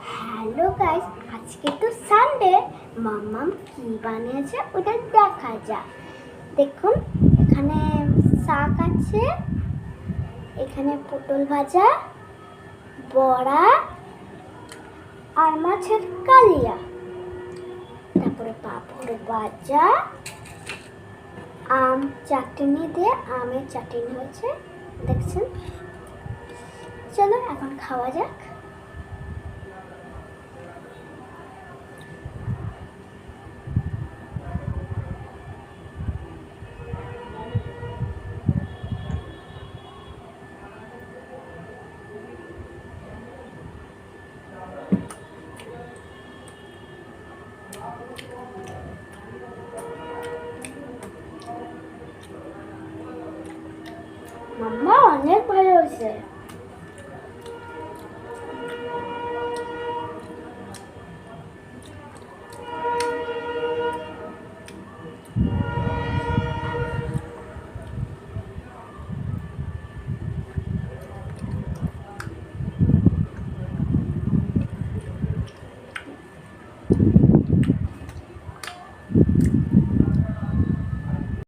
Hello guys, আজকে তো Sunday মাম্মাম কি বানিয়েছে ওটা দেখা যাক। দেখুন, এখানে শাক আছে, এখানে পটল ভাজা, বড়া, আর মাছের কালিয়া। তারপরে পাঁপড় ভাজা, আম চাটনি দিয়ে, আমের চাটনি হয়েছে, দেখছেন? চলো এখন খাওয়া যাক। মাম্মা অনেক ভালো হয়েছে